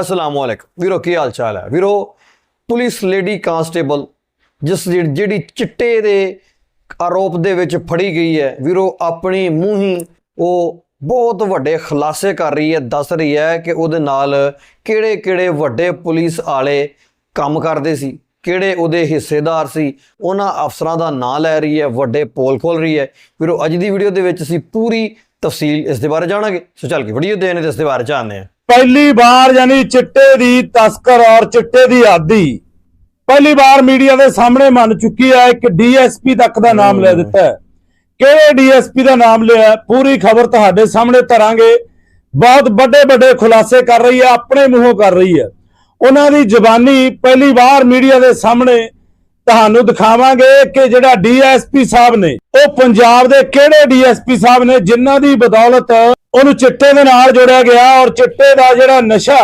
ਅਸਲਾਮ ਵਾਲੇਕਮ ਵੀਰੋ, ਕੀ ਹਾਲ ਚਾਲ ਹੈ? ਵੀਰੋ, ਪੁਲਿਸ ਲੇਡੀ ਕਾਂਸਟੇਬਲ, ਜਿਸ ਜਿਹੜੀ ਜਿਹੜੀ ਚਿੱਟੇ ਦੇ ਆਰੋਪ ਦੇ ਵਿੱਚ ਫੜੀ ਗਈ ਹੈ, ਵੀਰੋ, ਆਪਣੀ ਮੂੰਹੀ ਉਹ ਬਹੁਤ ਵੱਡੇ ਖੁਲਾਸੇ ਕਰ ਰਹੀ ਹੈ, ਦੱਸ ਰਹੀ ਹੈ ਕਿ ਉਹਦੇ ਨਾਲ ਕਿਹੜੇ ਕਿਹੜੇ ਵੱਡੇ ਪੁਲਿਸ ਵਾਲੇ ਕੰਮ ਕਰਦੇ ਸੀ, ਕਿਹੜੇ ਉਹਦੇ ਹਿੱਸੇਦਾਰ ਸੀ, ਉਹਨਾਂ ਅਫਸਰਾਂ ਦਾ ਨਾਂ ਲੈ ਰਹੀ ਹੈ, ਵੱਡੇ ਪੋਲ ਖੋਲ ਰਹੀ ਹੈ। ਵੀਰੋ, ਅੱਜ ਦੀ ਵੀਡੀਓ ਦੇ ਵਿੱਚ ਅਸੀਂ ਪੂਰੀ ਤਫਸੀਲ ਇਸ ਦੇ ਬਾਰੇ ਜਾਣਾਂਗੇ। ਸੋ ਚੱਲ ਕੇ ਵੀਡੀਓ ਦੇ ਨੇ ਇਸ ਦੇ ਬਾਰੇ ਜਾਣਦੇ ਹਾਂ। ਪਹਿਲੀ ਵਾਰ ਯਾਨੀ ਚਿੱਟੇ ਦੀ ਤਸਕਰ ਔਰ ਚਿੱਟੇ ਦੀ ਆਦੀ ਪਹਿਲੀ ਵਾਰ ਮੀਡੀਆ ਦੇ ਸਾਹਮਣੇ ਮੰਨ ਚੁੱਕੀ ਹੈ, ਇੱਕ ਡੀਐਸਪੀ ਤੱਕ ਦਾ ਨਾਮ ਲੈ ਦਿੱਤਾ ਕਿਹੜੇ ਡੀਐਸਪੀ ਦਾ ਨਾਮ ਲਿਆ ਪੂਰੀ ਖਬਰ ਤੁਹਾਡੇ ਸਾਹਮਣੇ ਧਰਾਂਗੇ। ਬਹੁਤ ਵੱਡੇ ਵੱਡੇ ਖੁਲਾਸੇ ਕਰ ਰਹੀ ਹੈ, ਆਪਣੇ ਮੂੰਹੋਂ ਕਰ ਰਹੀ ਹੈ। ਉਹਨਾਂ ਦੀ ਜ਼ਬਾਨੀ ਪਹਿਲੀ ਵਾਰ ਮੀਡੀਆ ਦੇ ਸਾਹਮਣੇ ਤੁਹਾਨੂੰ ਦਿਖਾਵਾਂਗੇ ਕਿ ਜਿਹੜਾ ਡੀਐਸਪੀ ਸਾਹਿਬ ਨੇ, ਉਹ ਪੰਜਾਬ ਦੇ ਕਿਹੜੇ ਡੀਐਸਪੀ ਸਾਹਿਬ ਨੇ, ਜਿਨ੍ਹਾਂ ਦੀ ਬਦੌਲਤ ਉਹਨੂੰ ਚਿੱਟੇ ਦੇ ਨਾਲ ਜੋੜਿਆ ਗਿਆ ਔਰ ਚਿੱਟੇ ਦਾ ਜਿਹੜਾ ਨਸ਼ਾ,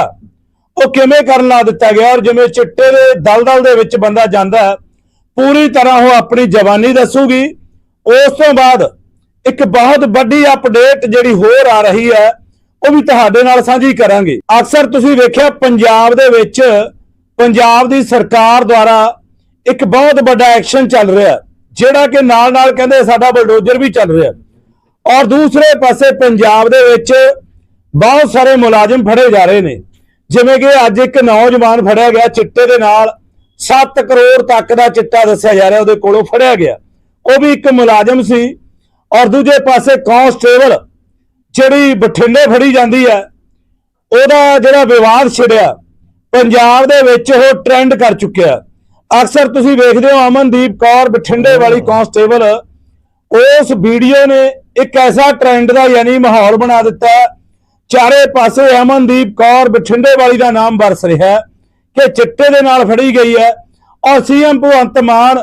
ਉਹ ਕਿਵੇਂ ਕਰਨ ਲਾ ਦਿੱਤਾ ਗਿਆ? ਔਰ ਜਿਵੇਂ ਚਿੱਟੇ ਦੇ ਦਲਦਲ ਦੇ ਵਿੱਚ ਬੰਦਾ ਜਾਂਦਾ ਪੂਰੀ ਤਰ੍ਹਾਂ ਉਹ ਆਪਣੀ ਜਵਾਨੀ ਦੱਸੂਗੀ। ਉਸ ਤੋਂ ਬਾਅਦ ਇੱਕ ਬਹੁਤ ਵੱਡੀ ਅਪਡੇਟ ਜਿਹੜੀ ਹੋਰ ਆ ਰਹੀ ਹੈ, ਉਹ ਵੀ ਤੁਹਾਡੇ ਨਾਲ ਸਾਂਝੀ ਕਰਾਂਗੇ। ਅਕਸਰ ਤੁਸੀਂ ਵੇਖਿਆ ਪੰਜਾਬ ਦੇ ਵਿੱਚ ਪੰਜਾਬ ਦੀ ਸਰਕਾਰ ਦੁਆਰਾ ਇੱਕ ਬਹੁਤ ਵੱਡਾ ਐਕਸ਼ਨ ਚੱਲ ਰਿਹਾ ਜਿਹੜਾ ਕਿ ਨਾਲ ਨਾਲ ਕਹਿੰਦੇ ਸਾਡਾ ਬਲਡੋਜ਼ਰ ਵੀ ਚੱਲ ਰਿਹਾ ਔਰ ਦੂਸਰੇ ਪਾਸੇ ਪੰਜਾਬ ਦੇ ਵਿੱਚ ਬਹੁਤ ਸਾਰੇ ਮੁਲਾਜ਼ਮ ਫੜੇ ਜਾ ਰਹੇ ਨੇ। ਜਿਵੇਂ ਕਿ ਅੱਜ ਇੱਕ ਨੌਜਵਾਨ ਫੜਿਆ ਗਿਆ, ਚਿੱਟੇ ਦੇ ਨਾਲ 7 ਕਰੋੜ ਤੱਕ ਦਾ ਚਿੱਟਾ ਦੱਸਿਆ ਜਾ ਰਿਹਾ, ਉਹਦੇ ਕੋਲੋਂ ਫੜਿਆ ਗਿਆ। ਉਹ ਵੀ ਇੱਕ ਮੁਲਾਜ਼ਮ ਸੀ ਔਰ ਦੂਜੇ ਪਾਸੇ ਕਾਂਸਟੇਬਲ ਜਿਹੜੀ ਬਠਿੰਡੇ ਫੜੀ ਜਾਂਦੀ ਹੈ, ਉਹਦਾ ਜਿਹੜਾ ਵਿਵਾਦ ਛਿੜਿਆ, ਪੰਜਾਬ ਦੇ ਵਿੱਚ ਉਹ ਟ੍ਰੈਂਡ ਕਰ ਚੁੱਕਿਆ ਅਕਸਰ ਤੁਸੀਂ ਵੇਖਦੇ ਹੋ ਅਮਨਦੀਪ ਕੌਰ, ਬਠਿੰਡੇ ਵਾਲੀ ਕਾਂਸਟੇਬਲ, ਉਸ ਵੀਡੀਓ ਨੇ ਇੱਕ ਐਸਾ ਟ੍ਰੈਂਡ ਦਾ ਯਾਨੀ ਮਾਹੌਲ ਬਣਾ ਦਿੱਤਾ ਚਾਰੇ ਪਾਸੇ ਅਮਨਦੀਪ ਕੌਰ ਬਠਿੰਡੇ ਵਾਲੀ ਦਾ ਨਾਮ ਵਰਸ ਰਿਹਾ ਕਿ ਚਿੱਟੇ ਦੇ ਨਾਲ ਫੜੀ ਗਈ ਹੈ ਔਰ ਸੀਐਮ ਭਗਵੰਤ ਮਾਨ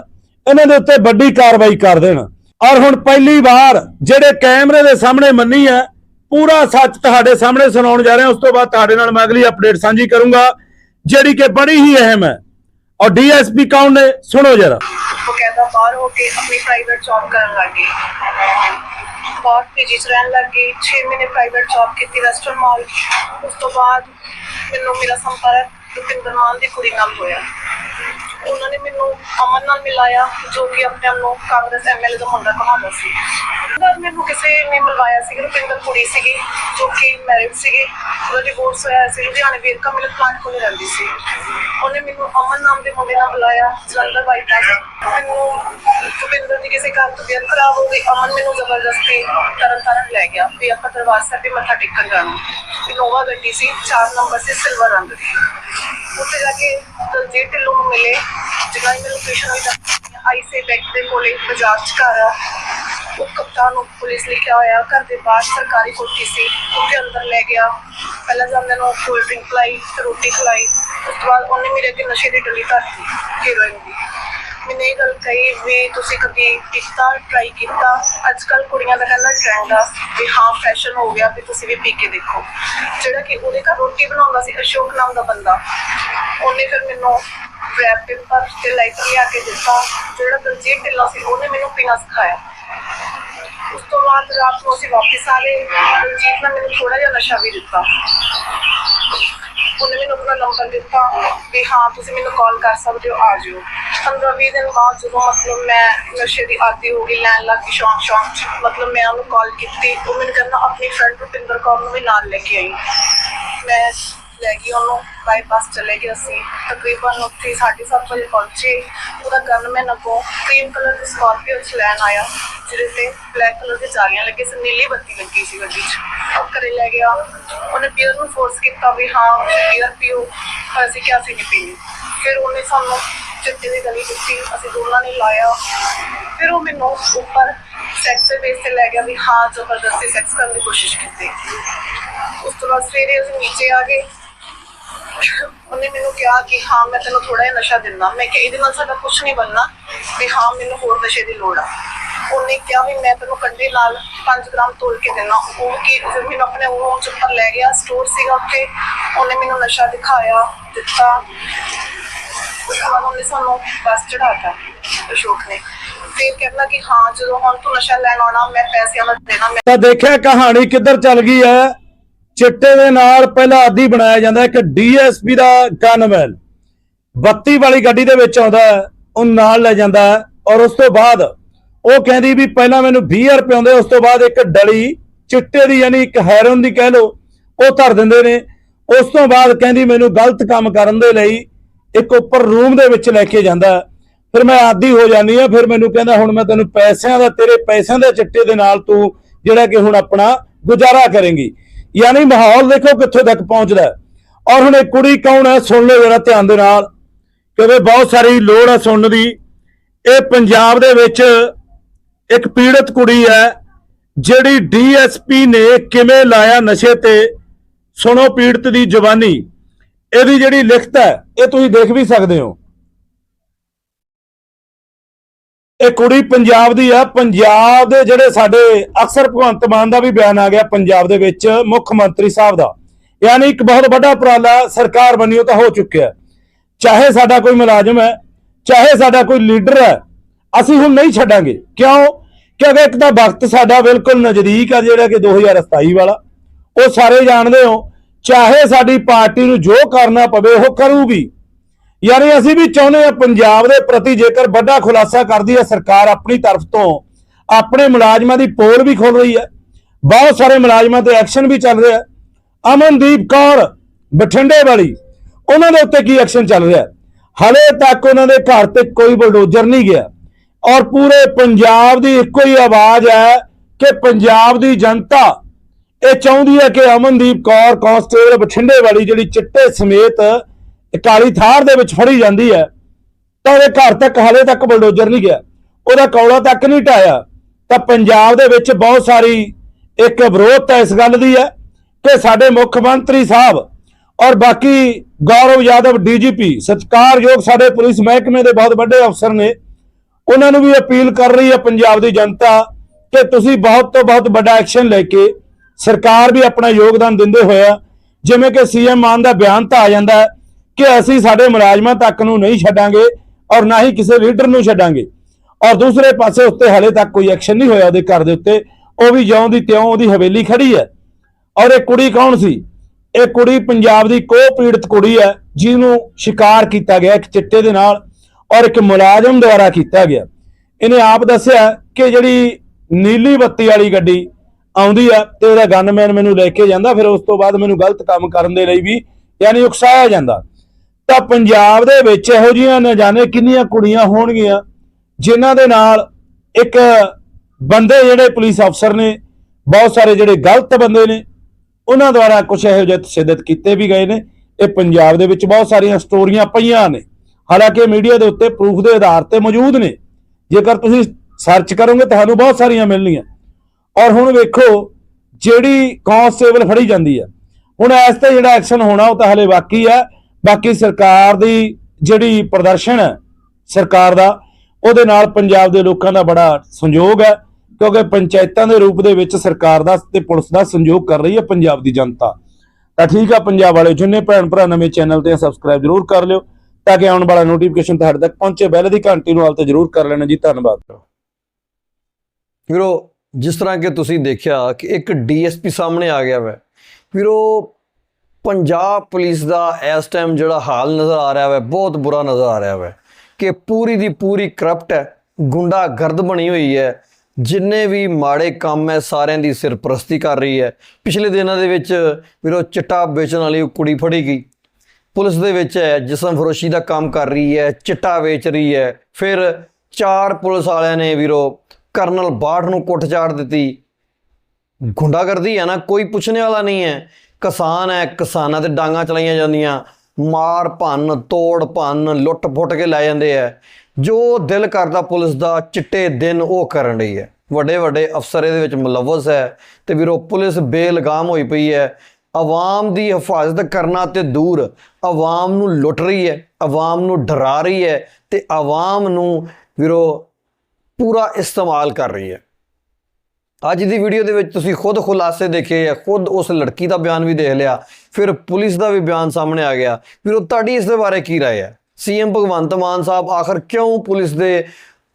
ਇਹਨਾਂ ਦੇ ਉੱਤੇ ਵੱਡੀ ਕਾਰਵਾਈ ਕਰ ਦੇਣ। ਔਰ ਹੁਣ ਪਹਿਲੀ ਵਾਰ ਜਿਹੜੇ ਕੈਮਰੇ ਦੇ ਸਾਹਮਣੇ ਮੰਨੀ ਹੈ, ਪੂਰਾ ਸੱਚ ਤੁਹਾਡੇ ਸਾਹਮਣੇ ਸੁਣਾਉਣ ਜਾ ਰਿਹਾ, ਉਸ ਤੋਂ ਬਾਅਦ ਤੁਹਾਡੇ ਨਾਲ ਮੈਂ ਅਗਲੀ ਅਪਡੇਟ ਸਾਂਝੀ ਕਰੂੰਗਾ, ਜਿਹੜੀ ਕਿ ਬੜੀ ਹੀ ਅਹਿਮ ਹੈ। ਔਰ ਡੀਐਸਪੀ ਕੌਣ ਨੇ? ਸੁਣੋ ਜਰਾ। ਉਹ ਕਹਿੰਦਾ ਬਾਹਰ ਹੋ ਕੇ ਆਪਣੀ ਪ੍ਰਾਈਵੇਟ ਜੌਬ ਕਰਨ ਲੱਗੀ ਬਾਹਰ ਪੀਜੀ ਚ ਰਹਿਣ ਲੱਗੀ 6 ਮਹੀਨੇ ਪ੍ਰਾਈਵੇਟ ਜੌਬ ਕੀਤੀ ਵੈਸਟਰਨ ਮਾਲ ਉਸ ਤੋਂ ਬਾਅਦ ਮੈਨੂੰ ਮੇਰਾ ਸੰਪਰਕ ਰੁਪਿੰਦਰ ਮਾਨ ਦੀ ਕੁੜੀ ਨਾਲ ਹੋਇਆ। ਉਹਨਾਂ ਨੇ ਮੈਨੂੰ ਅਮਨ ਨਾਲ ਮਿਲਾਇਆ, ਜੋ ਕਿ ਆਪਣੇ ਆਪ ਨੂੰ ਕਾਂਗਰਸ ਐਮਐਲਏ ਦਾ ਮੁੰਡਾ ਕਹਾਉਂਦਾ ਸੀ। ਪਰ ਮੈਨੂੰ ਕਿਸੇ ਨੇ ਮਿਲਵਾਇਆ ਸੀ ਰੁਪਿੰਦਰ ਕੁੜੀ ਸੀਗੀ, ਜੋ ਕਿ ਮੈਰਿਡ ਸੀਗੀ। ਉਹਦਾ ਡਿਵੋਰਸ ਹੋਇਆ ਸੀ। ਲੁਧਿਆਣੇ ਵੇਰਕਾ ਮਿਲਕ ਪਲਾਂਟ ਕੋਲ ਰਹਿੰਦੀ ਸੀ। ਉਹਨੇ ਮੈਨੂੰ ਅਮਨ ਨਾਮ ਦੇ ਮੁੰਡੇ ਨਾਲ ਬੁਲਾਇਆ, ਜਲੰਧਰ ਬਾਈਪਾਸ ਮੈਨੂੰ ਰੁਪਿੰਦਰ ਦੀ ਕਿਸੇ ਘਰ ਤੋਂ ਬਿਆਨ ਖਰਾਬ ਹੋ ਗਈ ਅਮਨ ਮੈਨੂੰ ਜ਼ਬਰਦਸਤੀ ਤਰਨ ਤਾਰਨ ਲੈ ਗਿਆ। ਵੀ ਆਪਾਂ ਦਰਬਾਰ ਸਾਹਿਬ ਤੇ ਮੱਥਾ ਟੇਕਣ ਜਾਣਾ। ਇਨੋਵਾ ਗੱਡੀ ਸੀ 4 ਨੰਬਰ ਸੀ ਸਿਲਵਰ ਰੰਗ ਦੀ। ਉੱਥੇ ਜਾ ਕੇ ਦਲਜੀਤ ਢਿੱਲੋਂ ਨੂੰ ਮਿਲੇ ਜਗ੍ਹਾ ਦੀ ਲੋਕੇਸ਼ਨ ਵੀ ਦੱਸੀ ਆਈ ਸੇ ਬੈਕ ਦੇ ਕੋਲੇ ਬਾਜ਼ਾਰ ਚ ਘਰ ਆ। ਉਹ ਨੂੰ ਪੁਲਿਸ ਲਿਖਿਆ ਹੋਇਆ, ਘਰ ਦੇ ਬਾਹਰ ਸਰਕਾਰੀ ਕੋਠੀ ਸੀ, ਉਹਦੇ ਅੰਦਰ ਲੈ ਗਿਆ। ਪਹਿਲਾਂ ਜਾਂਦੇ ਨੂੰ ਕੋਲਡ ਡਰਿੰਕ ਖਲਾਈ ਰੋਟੀ ਖਲਾਈ, ਉਸ ਤੋਂ ਬਾਅਦ ਉਹਨੇ ਮੇਰੇ ਅੱਗੇ ਨਸ਼ੇ ਦੀ ਡਲੀ ਧਰਤੀ ਹੀਰੋਇਨ ਦੀ ਮੈਨੇ ਇਹ ਗੱਲ ਕਹੀ ਵੀ ਤੁਸੀਂ ਕਦੀ ਕੀਤਾ ਟਰਾਈ ਕੀਤਾ? ਅੱਜ ਕੱਲ ਕੁੜੀਆਂ ਦਾ ਕਹਿੰਦਾ ਟ੍ਰੈਂਡ ਆ ਵੀ ਹਾਂ ਫੈਸ਼ਨ ਹੋ ਗਿਆ, ਵੀ ਤੁਸੀਂ ਵੀ ਪੀ ਕੇ ਦੇਖੋ। ਜਿਹੜਾ ਕਿ ਉਹਦੇ ਘਰ ਰੋਟੀ ਬਣਾਉਂਦਾ ਸੀ, ਅਸ਼ੋਕ ਨਾਮ ਦਾ ਬੰਦਾ। ਉਹਨੇ ਫਿਰ ਮੈਨੂੰ ਰੈਪ ਪੇਪਰ ਤੇ ਲਾਈਟਰ ਲਿਆ ਕੇ ਦਿੱਤਾ, ਜਿਹੜਾ ਦਲਜੀਤ ਢਿੱਲਾ ਸੀ, ਉਹਨੇ ਮੈਨੂੰ ਪੀਣਾ ਸਿਖਾਇਆ। ਉਸ ਤੋਂ ਬਾਅਦ ਰਾਤ ਨੂੰ ਅਸੀਂ ਵਾਪਸ ਆ ਗਏ। ਦਲਜੀਤ ਨੇ ਮੈਨੂੰ ਥੋੜਾ ਜਿਹਾ ਨਸ਼ਾ ਵੀ ਦਿੱਤਾ। ਉਹਨੇ ਮੈਨੂੰ ਆਪਣਾ ਨੰਬਰ ਦਿੱਤਾ ਵੀ ਹਾਂ, ਤੁਸੀਂ ਮੈਨੂੰ ਕਾਲ ਕਰ ਸਕਦੇ ਹੋ, ਆ ਜਿਓ। 15 20 ਦਿਨ ਬਾਅਦ ਜਦੋਂ ਮਤਲਬ ਮੈਂ ਨਸ਼ੇ ਦੀ ਆਦੀ ਹੋ ਗਈ, ਲੈਣ ਲੱਗ ਗਈ, ਸ਼ੌਂਕ ਸ਼ੌਂਕ ਮਤਲਬ ਮੈਂ ਉਹਨੂੰ ਕਾਲ ਕੀਤੀ। ਉਹ ਮੈਨੂੰ ਕਹਿੰਦਾ, ਆਪਣੀ ਫਰੈਂਡ ਰੁਪਿੰਦਰ ਕੌਰ ਨੂੰ ਵੀ ਨਾਲ ਲੈ ਕੇ ਆਈ। ਮੈਂ ਲੈ ਗਈ, ਉਹਨੂੰ ਬਾਈਪਾਸ ਚਲੇ ਗਏ ਅਸੀਂ। ਤਕਰੀਬਨ ਉੱਥੇ ਸਾਢੇ ਸੱਤ ਵਜੇ ਪਹੁੰਚੇ। ਉਹਦਾ ਗਨਮੈਨ ਅੱਗੋਂ ਕ੍ਰੀਮ ਕਲਰ ਦੀ ਸਕਾਰਪੀਓ ਲੈਣ ਆਇਆ, ਜਿਹਦੇ ਤੇ ਬਲੈਕ ਕਲਰ ਦੇ ਜਾਲੀਆਂ ਲੱਗੇ ਸੀ, ਨੀਲੀ ਬੱਤੀ ਲੱਗੀ ਸੀ ਗੱਡੀ 'ਚ। ਉਹ ਘਰੇ ਲੈ ਗਿਆ। ਉਹਨੇ ਬੀਅਰ ਨੂੰ ਫੋਰਸ ਕੀਤਾ ਵੀ ਹਾਂ ਬੀਅਰ ਪੀਓ, ਪਰ ਅਸੀਂ ਕਿਹਾ ਸੀ ਨਹੀਂ ਪੀਣੀ। ਫਿਰ ਉਹਨੇ ਸਾਨੂੰ ਚਿੱਟੇ ਦੀ ਗਲੀ ਦਿੱਤੀ, ਅਸੀਂ ਦੋਨਾਂ ਨੇ ਲਾਇਆ। ਫਿਰ ਉਹ ਮੈਨੂੰ ਉੱਪਰ ਸੈਕਸ ਦੇ ਬੇਸ ਤੇ ਲੈ ਗਿਆ ਵੀ ਹਾਂ, ਜ਼ਬਰਦਸਤੀ ਸੈਕਸ ਕਰਨ ਦੀ ਕੋਸ਼ਿਸ਼ ਕੀਤੀ। ਉਸ ਤੋਂ ਬਾਅਦ ਸਵੇਰੇ ਅਸੀਂ ਨੀਚੇ ਆ ਗਏ। ਉਹਨੇ ਮੈਨੂੰ ਕਿਹਾ ਕਿ ਹਾਂ, ਮੈਂ ਤੈਨੂੰ ਥੋੜਾ ਜਿਹਾ ਨਸ਼ਾ ਦਿੰਦਾ। ਮੈਂ ਕਿਹਾ, ਇਹਦੇ ਨਾਲ ਸਾਡਾ ਕੁਝ ਨਹੀਂ ਬਣਨਾ ਵੀ ਹਾਂ, ਮੈਨੂੰ ਹੋਰ ਨਸ਼ੇ ਦੀ ਲੋੜ ਆ। ਉਹਨੇ ਕਿਹਾ ਵੀ ਮੈਂ ਤੈਨੂੰ ਕੰਡੇ ਨਾਲ 5 ਗ੍ਰਾਮ ਤੋਲ ਕੇ ਦੇਣਾ ਉਹ ਕੀ ਫਿਰ ਮੈਨੂੰ ਆਪਣੇ ਰੂਮ ਉੱਪਰ ਲੈ ਗਿਆ ਸਟੋਰ ਸੀਗਾ ਉੱਥੇ। ਉਹਨੇ ਮੈਨੂੰ ਨਸ਼ਾ ਦਿਖਾਇਆ, ਦਿੱਤਾ। ਉਸ ਤੋਂ ਬਾਅਦ ਉਹਨੇ ਸਾਨੂੰ ਬਸ ਚੜਾਤਾ ਅਸ਼ੋਕ ਨੇ। ਫਿਰ ਕਹਿੰਦਾ ਕਿ ਹਾਂ, ਜਦੋਂ ਹੁਣ ਤੂੰ ਨਸ਼ਾ ਲੈਣ ਆਉਣਾ, ਮੈਂ ਪੈਸਿਆਂ ਦਾ ਦੇਣਾ, ਮੈਂ ਤਾਂ ਦੇਖਿਆ ਕਹਾਣੀ ਕਿੱਧਰ ਚੱਲ ਗਈ ਹੈ। ਚਿੱਟੇ ਦੇ ਨਾਲ ਪਹਿਲਾਂ ਆਦੀ ਬਣਾਇਆ ਜਾਂਦਾ ਇੱਕ ਡੀਐਸਪੀ ਦਾ ਗਨਮੈਨ। 32 ਵਾਲੀ ਗੱਡੀ ਦੇ ਵਿੱਚ ਆਉਂਦਾ ਉਹ ਨਾਲ ਲੈ ਜਾਂਦਾ ਹੈ ਔਰ ਉਸ ਤੋਂ ਬਾਅਦ ਉਹ ਕਹਿੰਦੀ ਵੀ ਪਹਿਲਾਂ ਮੈਨੂੰ 20 ਰੁਪਏ ਆਉਂਦੇ, ਉਸ ਤੋਂ ਬਾਅਦ ਇੱਕ ਡਲੀ ਚਿੱਟੇ ਦੀ ਯਾਨੀ ਇੱਕ ਹੈਰੋਨ ਦੀ ਕਹਿ ਲਓ, ਉਹ ਧਰ ਦਿੰਦੇ ਨੇ। ਉਸ ਤੋਂ ਬਾਅਦ ਕਹਿੰਦੀ ਮੈਨੂੰ ਗਲਤ ਕੰਮ ਕਰਨ ਦੇ ਲਈ ਇੱਕ ਉੱਪਰ ਰੂਮ ਦੇ ਵਿੱਚ ਲੈ ਕੇ ਜਾਂਦਾ ਫਿਰ ਮੈਂ ਆਦੀ ਹੋ ਜਾਂਦੀ ਆ ਫਿਰ ਮੈਨੂੰ ਕਹਿੰਦਾ ਹੁਣ ਮੈਂ ਤੈਨੂੰ ਪੈਸਿਆਂ ਦਾ, ਤੇਰੇ ਪੈਸਿਆਂ ਦੇ ਚਿੱਟੇ ਦੇ ਨਾਲ ਤੂੰ ਜਿਹੜਾ ਕਿ ਹੁਣ ਆਪਣਾ ਗੁਜ਼ਾਰਾ ਕਰੇਂਗੀ। ਯਾਨੀ ਮਾਹੌਲ ਦੇਖੋ ਕਿੱਥੇ ਤੱਕ ਪਹੁੰਚਦਾ ਔਰ ਹੁਣ ਇਹ ਕੁੜੀ ਕੌਣ ਹੈ? ਸੁਣ ਲਓ ਜਰਾ ਧਿਆਨ ਦੇ ਨਾਲ ਕਿਉਂਕਿ ਬਹੁਤ ਸਾਰੀ ਲੋੜ ਹੈ ਸੁਣਨ ਦੀ। ਇਹ ਪੰਜਾਬ ਦੇ ਵਿੱਚ ਇੱਕ ਪੀੜਤ ਕੁੜੀ ਹੈ, ਜਿਹੜੀ ਡੀਐਸਪੀ ਨੇ ਕਿਵੇਂ ਲਾਇਆ ਨਸ਼ੇ ਤੇ, ਸੁਣੋ ਪੀੜਤ ਦੀ ਜ਼ੁਬਾਨੀ ਇਹਦੀ ਜਿਹੜੀ ਲਿਖਤ ਹੈ, ਇਹ ਤੁਸੀਂ ਦੇਖ ਵੀ ਸਕਦੇ ਹੋ। ਇਹ ਕੁੜੀ ਪੰਜਾਬ ਦੀ ਆ। ਪੰਜਾਬ ਦੇ ਜਿਹੜੇ ਸਾਡੇ ਅਕਸਰ ਭਗਵੰਤ ਮਾਨ ਦਾ ਵੀ ਬਿਆਨ ਆ ਗਿਆ ਪੰਜਾਬ ਦੇ ਵਿੱਚ ਮੁੱਖ ਮੰਤਰੀ ਸਾਹਿਬ ਦਾ। ਯਾਨੀ ਇੱਕ ਬਹੁਤ ਵੱਡਾ ਉਪਰਾਲਾ ਸਰਕਾਰ ਬਣੀ ਉਹ ਤਾਂ ਹੋ ਚੁੱਕਿਆ ਚਾਹੇ ਸਾਡਾ ਕੋਈ ਮੁਲਾਜ਼ਮ ਹੈ, ਚਾਹੇ ਸਾਡਾ ਕੋਈ ਲੀਡਰ ਹੈ, ਅਸੀਂ ਹੁਣ ਨਹੀਂ ਛੱਡਾਂਗੇ। ਕਿਉਂ? ਕਿਉਂਕਿ ਇੱਕ ਤਾਂ ਵਕਤ ਸਾਡਾ ਬਿਲਕੁਲ ਨਜ਼ਦੀਕ ਆ ਜਿਹੜਾ ਕਿ 2027 ਵਾਲਾ। ਉਹ ਸਾਰੇ ਜਾਣਦੇ ਹੋ। ਚਾਹੇ ਸਾਡੀ ਪਾਰਟੀ ਨੂੰ ਜੋ ਕਰਨਾ ਪਵੇ, ਉਹ ਕਰੂਗੀ। ਯਾਨੀ ਅਸੀਂ ਵੀ ਚਾਹੁੰਦੇ ਆ ਪੰਜਾਬ ਦੇ ਪ੍ਰਤੀ ਜੇਕਰ ਵੱਡਾ ਖੁਲਾਸਾ ਕਰਦੀ ਹੈ ਸਰਕਾਰ ਆਪਣੀ ਤਰਫ ਤੋਂ, ਆਪਣੇ ਮੁਲਾਜ਼ਮਾਂ ਦੀ ਪੋਲ ਵੀ ਖੋਲ ਰਹੀ ਹੈ। ਬਹੁਤ ਸਾਰੇ ਮੁਲਾਜ਼ਮਾਂ ਤੇ ਐਕਸ਼ਨ ਵੀ ਚੱਲ ਰਿਹਾ ਅਮਨਦੀਪ ਕੌਰ ਬਠਿੰਡੇ ਵਾਲੀ, ਉਹਨਾਂ ਦੇ ਉੱਤੇ ਕੀ ਐਕਸ਼ਨ ਚੱਲ ਰਿਹਾ ਹੈ? ਹਲੇ ਤੱਕ ਉਹਨਾਂ ਦੇ ਘਰ ਤੇ ਕੋਈ ਬਲਡੋਜ਼ਰ ਨਹੀਂ ਗਿਆ। ਔਰ ਪੂਰੇ ਪੰਜਾਬ ਦੀ ਇੱਕੋ ਹੀ ਆਵਾਜ਼ ਹੈ ਕਿ ਪੰਜਾਬ ਦੀ ਜਨਤਾ ਇਹ ਚਾਹੁੰਦੀ ਹੈ ਕਿ ਅਮਨਦੀਪ ਕੌਰ ਕਾਂਸਟੇਬਲ ਬਠਿੰਡੇ ਵਾਲੀ ਜਿਹੜੀ ਚਿੱਟੇ ਸਮੇਤ ਕਾਲੀ ਥਾਰ ਦੇ ਵਿੱਚ ਫੜੀ ਜਾਂਦੀ ਹੈ, ਤਾਂ ਉਹਦੇ ਘਰ ਤੱਕ ਹਾਲੇ ਤੱਕ ਬਲਡੋਜ਼ਰ ਨਹੀਂ ਗਿਆ। ਉਹਦਾ ਕੌਲਾ ਤੱਕ ਨਹੀਂ ਢਾਇਆ ਤਾਂ ਪੰਜਾਬ ਦੇ ਵਿੱਚ ਬਹੁਤ ਸਾਰੀ ਇੱਕ ਵਿਰੋਧ ਵਿਰੋਧਤਾ ਇਸ ਗੱਲ ਦੀ ਹੈ ਕਿ ਸਾਡੇ ਮੁੱਖ ਮੰਤਰੀ ਸਾਹਿਬ ਔਰ ਬਾਕੀ ਗੌਰਵ ਯਾਦਵ ਡੀਜੀਪੀ ਸਤਿਕਾਰਯੋਗ ਸਾਡੇ ਪੁਲਿਸ ਮਹਿਕਮੇ ਦੇ ਬਹੁਤ ਵੱਡੇ ਅਫਸਰ ਨੇ, ਉਹਨਾਂ ਨੂੰ ਵੀ ਅਪੀਲ ਕਰ ਰਹੀ ਹੈ ਪੰਜਾਬ ਦੀ ਜਨਤਾ ਕਿ ਤੁਸੀਂ ਬਹੁਤ ਤੋਂ ਬਹੁਤ ਵੱਡਾ ਐਕਸ਼ਨ ਲੈ ਕੇ ਸਰਕਾਰ ਵੀ ਆਪਣਾ ਯੋਗਦਾਨ ਦਿੰਦੇ ਹੋਇਆ ਜਿਵੇਂ ਕਿ ਸੀਐਮ ਮਾਨ ਦਾ ਬਿਆਨ ਤਾਂ ਆ ਜਾਂਦਾ ਹੈ ਕਿ ਅਸੀਂ ਸਾਡੇ ਮੁਲਾਜ਼ਮਾਂ ਤੱਕ ਨੂੰ ਨਹੀਂ ਛੱਡਾਂਗੇ ਔਰ ਨਾ ਹੀ ਕਿਸੇ ਲੀਡਰ ਨੂੰ ਛੱਡਾਂਗੇ। ਔਰ ਦੂਸਰੇ ਪਾਸੇ ਉੱਤੇ ਹਲੇ ਤੱਕ ਕੋਈ ਐਕਸ਼ਨ ਨਹੀਂ ਹੋਇਆ ਉਹਦੇ ਘਰ ਦੇ ਉੱਤੇ। ਉਹ ਵੀ ਜਿਉਂ ਦੀ ਤਿਉਂ ਉਹਦੀ ਹਵੇਲੀ ਖੜੀ ਹੈ। ਔਰ ਇਹ ਕੁੜੀ ਕੌਣ ਸੀ? ਇਹ ਕੁੜੀ ਪੰਜਾਬ ਦੀ ਕੋ ਪੀੜਤ ਕੁੜੀ ਹੈ, ਜਿਹਨੂੰ ਸ਼ਿਕਾਰ ਕੀਤਾ ਗਿਆ ਇੱਕ ਚਿੱਟੇ ਦੇ ਨਾਲ ਔਰ ਇੱਕ ਮੁਲਾਜ਼ਮ ਦੁਆਰਾ ਕੀਤਾ ਗਿਆ। ਇਹਨੇ ਆਪ ਦੱਸਿਆ ਕਿ ਜਿਹੜੀ ਨੀਲੀ ਬੱਤੀ ਵਾਲੀ ਗੱਡੀ ਆਉਂਦੀ ਆ ਤੇ ਉਹਦਾ ਗਨਮੈਨ ਮੈਨੂੰ ਲੈ ਕੇ ਜਾਂਦਾ, ਫਿਰ ਉਸ ਤੋਂ ਬਾਅਦ ਮੈਨੂੰ ਗਲਤ ਕੰਮ ਕਰਨ ਦੇ ਲਈ ਵੀ ਯਾਨੀ ਉਕਸਾਇਆ ਜਾਂਦਾ। ਤਾਂ ਪੰਜਾਬ ਦੇ ਵਿੱਚ ਇਹੋ ਜਿਹੀਆਂ ਨਾ ਜਾਣੇ ਕਿੰਨੀਆਂ ਕੁੜੀਆਂ ਹੋਣਗੀਆਂ, ਜਿਨ੍ਹਾਂ ਦੇ ਨਾਲ ਇੱਕ ਬੰਦੇ ਜਿਹੜੇ ਪੁਲਿਸ ਅਫਸਰ ਨੇ, ਬਹੁਤ ਸਾਰੇ ਜਿਹੜੇ ਗਲਤ ਬੰਦੇ ਨੇ, ਉਹਨਾਂ ਦੁਆਰਾ ਕੁਝ ਇਹੋ ਜਿਹੇ ਤਸ਼ੱਦਦ ਕੀਤੇ ਵੀ ਗਏ ਨੇ। ਇਹ ਪੰਜਾਬ ਦੇ ਵਿੱਚ ਬਹੁਤ ਸਾਰੀਆਂ ਸਟੋਰੀਆਂ ਪਈਆਂ ਨੇ। ਹਾਲਾਂਕਿ ਮੀਡੀਆ ਦੇ ਉੱਤੇ ਪ੍ਰੂਫ ਦੇ ਆਧਾਰ ਤੇ ਮੌਜੂਦ ਨੇ। ਜੇਕਰ ਤੁਸੀਂ ਸਰਚ ਕਰੋਗੇ, ਤੁਹਾਨੂੰ ਬਹੁਤ ਸਾਰੀਆਂ ਮਿਲਣਗੀਆਂ ਔਰ ਹੁਣ ਵੇਖੋ, ਜਿਹੜੀ ਕਾਂਸਟੇਬਲ ਫੜੀ ਜਾਂਦੀ ਹੈ ਹੁਣ ਇਸ ਤੇ ਜਿਹੜਾ ਐਕਸ਼ਨ ਹੋਣਾ, ਉਹ ਤਾਂ ਹਲੇ ਬਾਕੀ ਹੈ ਬਾਕੀ ਸਰਕਾਰ ਦੀ ਜਿਹੜੀ ਪ੍ਰਦਰਸ਼ਨ ਹੈ ਸਰਕਾਰ ਦਾ, ਉਹਦੇ ਨਾਲ ਪੰਜਾਬ ਦੇ ਲੋਕਾਂ ਦਾ ਬੜਾ ਸੰਯੋਗ ਹੈ, ਕਿਉਂਕਿ ਪੰਚਾਇਤਾਂ ਦੇ ਰੂਪ ਦੇ ਵਿੱਚ ਸਰਕਾਰ ਦਾ ਤੇ ਪੁਲਿਸ ਦਾ ਸੰਯੋਗ ਕਰ ਰਹੀ ਹੈ ਪੰਜਾਬ ਦੀ ਜਨਤਾ। ਤਾਂ ਠੀਕ ਆ, ਪੰਜਾਬ ਵਾਲੇ ਜਿੰਨੇ ਭੈਣ ਭਰਾ ਨਵੇਂ ਚੈਨਲ ਤੇ ਸਬਸਕ੍ਰਾਈਬ ਜਰੂਰ ਕਰ ਲਿਓ, ਤਾਂ ਕਿ ਆਉਣ ਵਾਲਾ ਨੋਟੀਫਿਕੇਸ਼ਨ ਤੁਹਾਡੇ ਤੱਕ ਪਹੁੰਚੇ, ਬੈਲ ਦੀ ਘੰਟੀ ਨੂੰ ਹਾਲ ਤੇ ਜਰੂਰ ਕਰ ਲੈਣਾ ਜੀ, ਧੰਨਵਾਦ। ਵੀਰੋ, ਜਿਸ ਤਰ੍ਹਾਂ ਕਿ ਤੁਸੀਂ ਦੇਖਿਆ ਕਿ ਇੱਕ ਡੀਐਸਪੀ ਸਾਹਮਣੇ ਆ ਗਿਆ ਵੈ, ਵੀਰੋ ਪੰਜਾਬ ਪੁਲਿਸ ਦਾ ਇਸ ਟਾਈਮ ਜਿਹੜਾ ਹਾਲ ਨਜ਼ਰ ਆ ਰਿਹਾ ਵੈ, ਬਹੁਤ ਬੁਰਾ ਨਜ਼ਰ ਆ ਰਿਹਾ ਵੈ ਕਿ ਪੂਰੀ ਦੀ ਪੂਰੀ ਕਰਪਟ ਹੈ ਗੁੰਡਾ ਗਰਦ ਬਣੀ ਹੋਈ ਹੈ, ਜਿੰਨੇ ਵੀ ਮਾੜੇ ਕੰਮ ਹੈ, ਸਾਰਿਆਂ ਦੀ ਸਿਰਪ੍ਰਸਤੀ ਕਰ ਰਹੀ ਹੈ। ਪਿਛਲੇ ਦਿਨਾਂ ਦੇ ਵਿੱਚ ਵੀਰੋ ਚਿੱਟਾ ਵੇਚਣ ਵਾਲੀ ਉਹ ਕੁੜੀ ਫੜੀ ਗਈ। ਪੁਲਿਸ ਦੇ ਵਿੱਚ ਹੈ, ਜਿਸਮ ਫਰੋਸ਼ੀ ਦਾ ਕੰਮ ਕਰ ਰਹੀ ਹੈ, ਚਿੱਟਾ ਵੇਚ ਰਹੀ ਹੈ। ਫਿਰ ਚਾਰ ਪੁਲਿਸ ਵਾਲਿਆਂ ਨੇ ਵੀਰੋ ਕਰਨਲ ਬਾਠ ਨੂੰ ਕੁੱਟ ਚਾੜ ਦਿੱਤੀ। ਗੁੰਡਾਗਰਦੀ ਹੈ ਨਾ, ਕੋਈ ਪੁੱਛਣੇ ਵਾਲਾ ਨਹੀਂ ਹੈ। ਕਿਸਾਨ ਹੈ, ਕਿਸਾਨਾਂ ਤੇ ਡਾਂਗਾ ਚਲਾਈਆਂ ਜਾਂਦੀਆਂ। ਮਾਰ ਭੰਨ, ਤੋੜ ਭੰਨ, ਲੁੱਟ ਫੁੱਟ ਕੇ ਲੈ ਜਾਂਦੇ ਆ। ਜੋ ਦਿਲ ਕਰਦਾ ਪੁਲਿਸ ਦਾ, ਚਿੱਟੇ ਦਿਨ ਉਹ ਕਰਨ ਰਹੀ ਹੈ। ਵੱਡੇ ਵੱਡੇ ਅਫਸਰ ਇਹਦੇ ਵਿੱਚ ਮੁਲਵਸ ਹੈ ਤੇ ਵੀਰੋ ਪੁਲਿਸ ਬੇਲਗਾਮ ਹੋਈ ਪਈ ਹੈ। ਆਵਾਮ ਦੀ ਹਿਫਾਜ਼ਤ ਕਰਨਾ ਤੇ ਦੂਰ। ਆਵਾਮ ਨੂੰ ਲੁੱਟ ਰਹੀ ਹੈ, ਆਵਾਮ ਨੂੰ ਡਰਾ ਰਹੀ ਹੈ ਤੇ ਆਵਾਮ ਨੂੰ ਵੀਰੋ ਪੂਰਾ ਇਸਤੇਮਾਲ ਕਰ ਰਹੀ ਹੈ। ਅੱਜ ਦੀ ਵੀਡੀਓ ਦੇ ਵਿੱਚ ਤੁਸੀਂ ਖੁਦ ਖੁਲਾਸੇ ਦੇਖੇ ਆ, ਖੁਦ ਉਸ ਲੜਕੀ ਦਾ ਬਿਆਨ ਵੀ ਦੇਖ ਲਿਆ, ਫਿਰ ਪੁਲਿਸ ਦਾ ਵੀ ਬਿਆਨ ਸਾਹਮਣੇ ਆ ਗਿਆ। ਫਿਰ ਉਹ ਤੁਹਾਡੀ ਇਸ ਦੇ ਬਾਰੇ ਕੀ ਰਾਏ ਹੈ? ਸੀਐਮ ਭਗਵੰਤ ਮਾਨ ਸਾਹਿਬ ਆਖਰ ਕਿਉਂ ਪੁਲਿਸ ਦੇ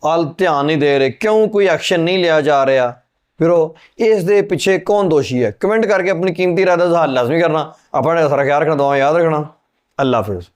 ਵੱਲ ਧਿਆਨ ਨਹੀਂ ਦੇ ਰਹੇ? ਕਿਉਂ ਕੋਈ ਐਕਸ਼ਨ ਨਹੀਂ ਲਿਆ ਜਾ ਰਿਹਾ? ਵੀਰੋ, ਇਸ ਦੇ ਪਿੱਛੇ ਕੌਣ ਦੋਸ਼ੀ ਹੈ? ਕਮੈਂਟ ਕਰਕੇ ਆਪਣੀ ਕੀਮਤੀ ਰਾਏ ਦਾ ਇਜ਼ਹਾਰ ਲਾਜ਼ਮੀ ਕਰਨਾ। ਆਪਣਾ ਸਾਰਾ ਖਿਆਲ ਰੱਖਣਾ ਦੁਆ ਯਾਦ ਰੱਖਣਾ। ਅੱਲਾ ਹਾਫਿਜ਼।